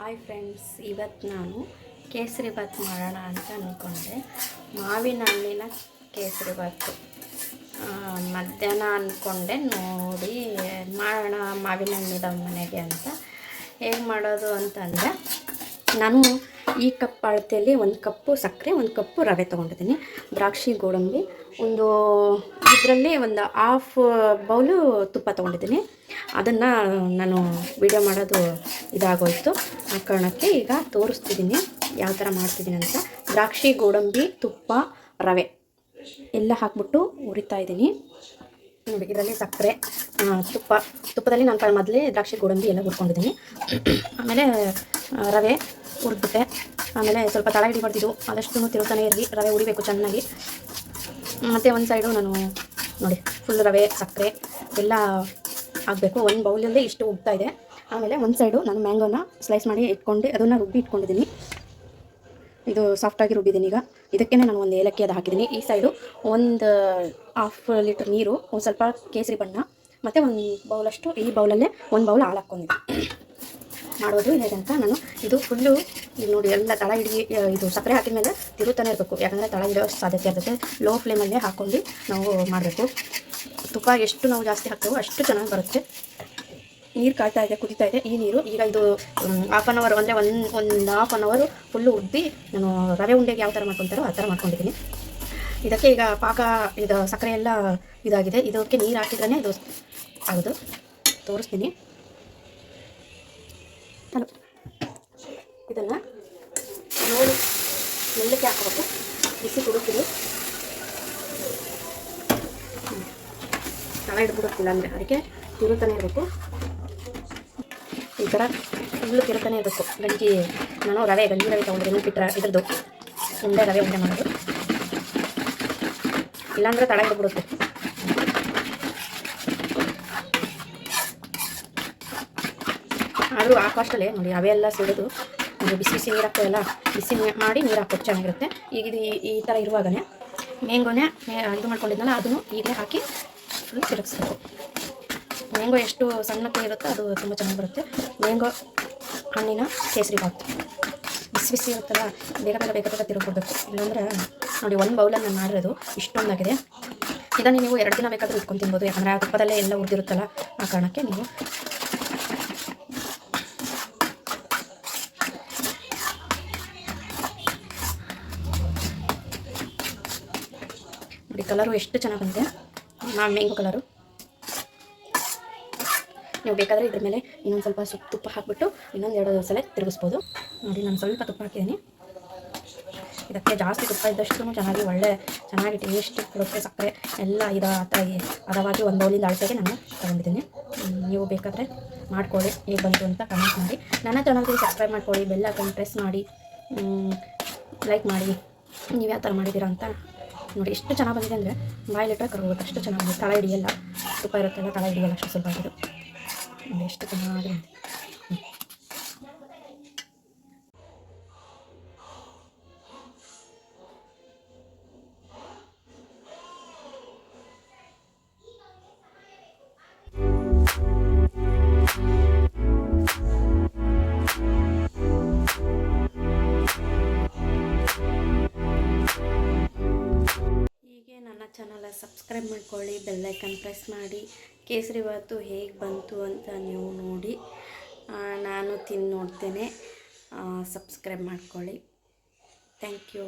Hi friends ಇವತ್ತು ನಾನು ಕೇಸರಿ ಬಾತ್ ಮಾಡೋಣ ಅಂತ ಅಂದ್ಕೊಂಡೆ ಮಾವಿನ ಹಣ್ಣಿನ ಕೇಸರಿ ಆ, ಮಧ್ಯಾಹ್ನ ಅಂದ್ಕೊಂಡೆ ನೋಡಿ ಮಾಡೋಣ ಮಾವಿನ ಹಣ್ಣಿದ ಮನೆಗೆ ಅಂತ. ಹೇಗೆ ಮಾಡೋದು ಅಂತಂದರೆ ನಾನು ಈ ಕಪ್ ಅಳತೆಯಲ್ಲಿ ಒಂದು ಕಪ್ಪು ಸಕ್ಕರೆ, ಒಂದು ಕಪ್ಪು ರವೆ ತೊಗೊಂಡಿದ್ದೀನಿ. ದ್ರಾಕ್ಷಿ, ಗೋಡಂಬಿ, ಒಂದು ಇದರಲ್ಲಿ ಒಂದು ಹಾಫ್ ಬೌಲು ತುಪ್ಪ ತೊಗೊಂಡಿದ್ದೀನಿ. ಅದನ್ನು ನಾನು ವಿಡಿಯೋ ಮಾಡೋದು ಇದಾಗೋಯ್ತು. ಆ ಕಾರಣಕ್ಕೆ ಈಗ ತೋರಿಸ್ತಿದ್ದೀನಿ ಯಾವ ಥರ ಮಾಡ್ತಿದ್ದೀನಿ ಅಂತ. ದ್ರಾಕ್ಷಿ, ಗೋಡಂಬಿ, ತುಪ್ಪ, ರವೆ ಎಲ್ಲ ಹಾಕ್ಬಿಟ್ಟು ಹುರಿತಾ ಇದ್ದೀನಿ. ನೋಡಿ, ಇದರಲ್ಲಿ ಸಕ್ಕರೆ ತುಪ್ಪ. ತುಪ್ಪದಲ್ಲಿ ನಾನು ಮೊದಲೇ ದ್ರಾಕ್ಷಿ, ಗೋಡಂಬಿ ಎಲ್ಲ ಹುರ್ಕೊಂಡಿದ್ದೀನಿ. ಆಮೇಲೆ ರವೆ ಹುರಿದ್ಬಿಟ್ಟೆ. ಆಮೇಲೆ ಸ್ವಲ್ಪ ತಳ ಹಿಡಿ ಮಾಡ್ತಿದ್ದು ಆದಷ್ಟು ತಿರುಗ್ತಾನೆ ಇರಲಿ. ರವೆ ಉಡಿಬೇಕು ಚೆನ್ನಾಗಿ. ಮತ್ತು ಒಂದು ಸೈಡು ನಾನು ನೋಡಿ ಫುಲ್ ರವೆ, ಸಕ್ಕರೆ ಎಲ್ಲ ಆಗಬೇಕು ಒಂದು ಬೌಲಲ್ಲೇ ಇಷ್ಟು ಉಬ್ತಾ ಇದೆ. ಆಮೇಲೆ ಒಂದು ಸೈಡು ನಾನು ಮ್ಯಾಂಗೋನ ಸ್ಲೈಸ್ ಮಾಡಿ ಇಟ್ಕೊಂಡು ಅದನ್ನು ರುಬ್ಬಿ ಇಟ್ಕೊಂಡಿದ್ದೀನಿ. ಇದು ಸಾಫ್ಟಾಗಿ ರುಬ್ಬಿದ್ದೀನಿ ಈಗ. ಇದಕ್ಕೆ ನಾನು ಒಂದು ಏಲಕ್ಕಿ ಅದು ಹಾಕಿದ್ದೀನಿ. ಈ ಸೈಡು ಒಂದು ಹಾಫ್ ಲೀಟ್ರ್ ನೀರು, ಒಂದು ಸ್ವಲ್ಪ ಕೇಸರಿ ಬಣ್ಣ, ಮತ್ತು ಒಂದು ಬೌಲಷ್ಟು ಈ ಬೌಲಲ್ಲೇ ಒಂದು ಬೌಲ್ ಹಾಲು ಹಾಕ್ಕೊಂಡಿದ್ದೆ ಮಾಡೋದು ಹೇಗೆ ಅಂತ ನಾನು ಇದು ಫುಲ್ಲು ಇದು ನೋಡಿ ಎಲ್ಲ ತಳ ಹಿಡಿ ಇದು ಸಕ್ಕರೆ ಹಾಕಿದ ಮೇಲೆ ತಿರುತ್ತಾನೆ ಇರಬೇಕು. ಯಾಕಂದರೆ ತಳ ಹಿಡಿಯೋ ಸಾಧ್ಯತೆ ಇರ್ತದೆ ಲೋ ಫ್ಲೇಮಲ್ಲೇ ಹಾಕ್ಕೊಂಡು ನಾವು ಮಾಡಬೇಕು. ತುಪ್ಪ ಎಷ್ಟು ನಾವು ಜಾಸ್ತಿ ಹಾಕ್ತೇವೋ ಅಷ್ಟು ಚೆನ್ನಾಗಿ ಬರುತ್ತೆ. ನೀರು ಕಾಯ್ತಾ ಇದೆ ಕುದಿತಾ ಇದೆ. ಈ ನೀರು ಈಗ ಇದು ಹಾಫ್ ಆನ್ ಅವರ್ ಅಂದರೆ ಒಂದು ಒಂದು ಹಾಫ್ ಆನ್ ಅವರು ಫುಲ್ಲು ಉದ್ದಿ ನಾನು ರವೆ ಉಂಡೆಗೆ ಯಾವ ಥರ ಮಾಡ್ಕೊತಾರೋ ಆ ಥರ ಮಾಡ್ಕೊಂಡಿದ್ದೀನಿ. ಇದಕ್ಕೆ ಈಗ ಪಾಕ, ಇದು ಸಕ್ಕರೆ ಎಲ್ಲ ಇದಾಗಿದೆ. ಇದಕ್ಕೆ ನೀರು ಹಾಕಿದ್ರೆ ಇದು ಆಗೋದು ತೋರಿಸ್ತೀನಿ. ಹಲೋ. ಇದನ್ನು ನೋಡಿ ಮೆಲ್ಲಕ್ಕೆ ಹಾಕಬೇಕು. ಬಿಸಿ ಕುಡುತ್ತಿದೆ. ತಳ ಹಿಡ್ಬಿಡುತ್ತಿಲ್ಲ ಅಂದರೆ ಅದಕ್ಕೆ ತಿರುತ್ತಾನೆ ಇರಬೇಕು. ಈ ಥರ ಫುಲ್ಲು ತಿರುತ್ತಾನೆ ಇರಬೇಕು. ಗಂಜಿ, ನಾನು ರವೆ, ಗಂಜಿ ರವೆ ತೊಗೊಂಡಿದ್ದೀನಿ ಬಿಟ್ಟರೆ ಇದ್ರದ್ದು. ಉಂಡೆ ರವೆ ಉಂಡೆ ಮಾಡೋದು. ಇಲ್ಲಾಂದರೆ ತಳ ಹಿಡ್ಬಿಡುತ್ತೆ ಆದರೂ ಹಾಕೋಷ್ಟಲ್ಲೇ ನೋಡಿ, ಅವೆಲ್ಲ ಎಲ್ಲ ಸಿಡಿದು ಬಿಸಿ ಬಿಸಿ ನೀರು ಹಾಕ್ತೇವಲ್ಲ, ಬಿಸಿ ಮಾಡಿ ನೀರು ಹಾಕೋದು ಚೆನ್ನಾಗಿರುತ್ತೆ. ಈಗ ಇದು ಈ- ಥರ ಇರುವಾಗಲೇ ಮ್ಯಾಂಗೋನೇ ಇದು ಮಾಡ್ಕೊಂಡಿದ್ನಲ್ಲ, ಅದನ್ನು ಈಗಲೇ ಹಾಕಿ ಫುಲ್ ತಿರುಗಿಸ್ಬೇಕು. ಮ್ಯಾಂಗೋ ಎಷ್ಟು ಸಣ್ಣಕ್ಕೆ ಇರುತ್ತೋ ಅದು ತುಂಬ ಚೆನ್ನಾಗಿ ಬರುತ್ತೆ. ಮ್ಯಾಂಗೋ ಹಣ್ಣಿನ ಕೇಸರಿ ಬಾತ್. ಬಿಸಿ ಬಿಸಿ ಇರುತ್ತಲ್ಲ, ಬೇಗ ಬೇಗ ಬೇಗ ಬೇಗ ತಿರುಗಿಬಿಡ್ಬೇಕು. ಇಲ್ಲಾಂದ್ರೆ ನೋಡಿ, ಒಂದು ಬೌಲನ್ನು ನಾನು ಮಾಡಿರೋದು ಇಷ್ಟೊಂದಾಗಿದೆ. ಇದನ್ನು ನೀವು ಎರಡು ದಿನ ಬೇಕಾದರೂ ಇಟ್ಕೊಂಡು ತಿನ್ಬೋದು. ಯಾಕಂದರೆ ಆ ತುಪ್ಪದಲ್ಲೇ ಎಲ್ಲ ಉರಿದಿರುತ್ತಲ್ಲ, ಆ ಕಾರಣಕ್ಕೆ ನೀವು ಕಲರು ಎಷ್ಟು ಚೆನ್ನಾಗಿ ಬಂದಿದೆ? Mango colour? ನೀವು ಬೇಕಾದರೆ ಇದ್ರ ಮೇಲೆ ಇನ್ನೊಂದು ಸ್ವಲ್ಪ ಸುಪ್ಪ, ತುಪ್ಪ ಹಾಕ್ಬಿಟ್ಟು ಇನ್ನೊಂದು ಎರಡು ಸಲ ತಿರುಗಿಸ್ಬೋದು. ನೋಡಿ, ನಾನು ಸ್ವಲ್ಪ ತುಪ್ಪ ಹಾಕಿದ್ದೀನಿ. ಇದಕ್ಕೆ ಜಾಸ್ತಿ ತುಪ್ಪ ಇದ್ದಷ್ಟು ಚೆನ್ನಾಗಿ ಒಳ್ಳೆ, ಚೆನ್ನಾಗಿ ಟೇಸ್ಟ್ ಕೊಡುತ್ತೆ ಸಕ್ಕರೆ ಎಲ್ಲ ಇದು ಆ ಥರ ಹದವಾಗಿ ಒಂದು ಬೌಲಿಂದ ಅಳತೆಗೆ ನಾನು ತಗೊಂಡಿದ್ದೀನಿ. ನೀವು ಬೇಕಾದರೆ ಮಾಡ್ಕೊಳ್ಳಿ, ಹೇಗೆ ಬಂತು ಅಂತ ಕಮೆಂಟ್ ಮಾಡಿ. ನನ್ನ ಚಾನಲ್ಗೆ ಸಬ್ಸ್ಕ್ರೈಬ್ ಮಾಡ್ಕೊಳ್ಳಿ ಬೆಲ್ ಹಾಕೊಂಡು ಪ್ರೆಸ್ ಮಾಡಿ. ಲೈಕ್ ಮಾಡಿ. ನೀವು ಯಾವ ಥರ ಮಾಡಿದ್ದೀರಾ ಅಂತ ನೋಡಿ ಎಷ್ಟು ಚೆನ್ನಾಗಿ ಬಂದಿದೆ ಅಂದರೆ ಬಾಯಿಲಿಟ್ಟರೆ ಕರ್ಗೋಗುತ್ತೆ. ಅಷ್ಟು ಚೆನ್ನಾಗಿ ತಳ ಹಿಡಿಯಲ್ಲ ತುಪ್ಪ ಇರುತ್ತಲ್ಲ, ತಳ ಹಿಡಿಯಲ್ಲ, ಅಷ್ಟು ಸ್ವಲ್ಪ ಇದು ಎಷ್ಟು ಚೆನ್ನಾಗಿ ಸಬ್ಸ್ಕ್ರೈಬ್ ಮಾಡ್ಕೊಳ್ಳಿ ಬೆಲ್ಲೈಕನ್ ಪ್ರೆಸ್ ಮಾಡಿ. ಕೇಸರಿ ಬಾತು ಹೇಗೆ ಬಂತು ಅಂತ ನೀವು ನೋಡಿ. ನಾನು ತಿಂದು ನೋಡ್ತೇನೆ. ಸಬ್ಸ್ಕ್ರೈಬ್ ಮಾಡ್ಕೊಳ್ಳಿ. Thank you